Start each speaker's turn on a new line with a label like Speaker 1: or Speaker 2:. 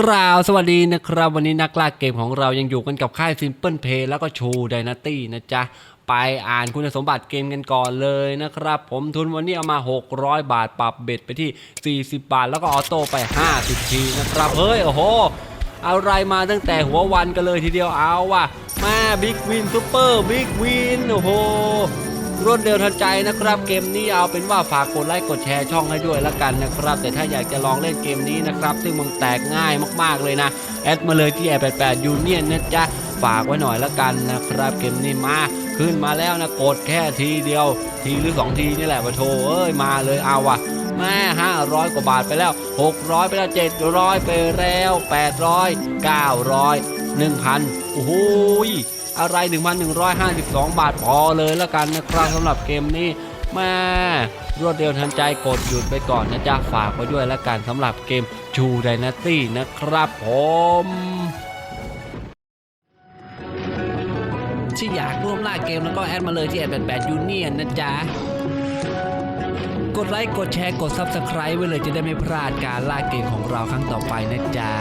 Speaker 1: กล่าวสวัสดีนะครับ วันนี้นักล่าเกมของเรายังอยู่กันกับค่าย Simple Play แล้วก็ชูไดนาตี้นะจ๊ะ ไปอ่านคุณสมบัติเกมกันก่อนเลยนะครับ ผมทุนวันนี้เอามา 600 บาทปรับเบ็ดไปที่ 40 บาท แล้วก็ออโต้ไป 50 ทีนะครับ เฮ้ย โอ้โห อะไรมาตั้งแต่หัววันกันเลยทีเดียวเอาว่ะมาบิ๊กวินซูเปอร์บิ๊กวินโอ้โห รวดเร็วทันใจนะครับ เกมนี้เอาเป็นว่าฝากกดไลค์กดแชร์ช่องให้ด้วยละกันนะครับ แต่ถ้าอยากจะลองเล่นเกมนี้นะครับ ซึ่งมันแตกง่ายมากๆเลยนะ แอดมาเลยที่แอร์88ยูเนียนนะจ๊ะฝากไว้หน่อยละกันนะครับ เกมนี้มาขึ้นมาแล้วนะกดแค่ทีเดียว ทีหรือ 2 ทีนี่แหละมาโทเอ้ยมาเลยเอาว่ะแม่500 กว่าบาทไปแล้ว 600 ไปแล้ว 700 ไปแล้ว 800 900 1,000โอ้โหย อะไร 1,152 บาทพอเลยแล้วกันนะครับสำหรับเกมนี้แม่รวดเร็วทันใจกดหยุดไปก่อนนะจ๊ะฝากไว้ด้วยแล้วกันสำหรับเกมชูไดนาตี้นะครับผมที่อยากร่วมล่าเกมแล้วก็แอดมาเลยที่แอด88ยูเนียนนะจ๊ะกดไลค์กดแชร์กด Subscribe ไว้เลยจะได้ไม่พลาดการล่าเกมของเราครั้งต่อไปนะจ๊ะ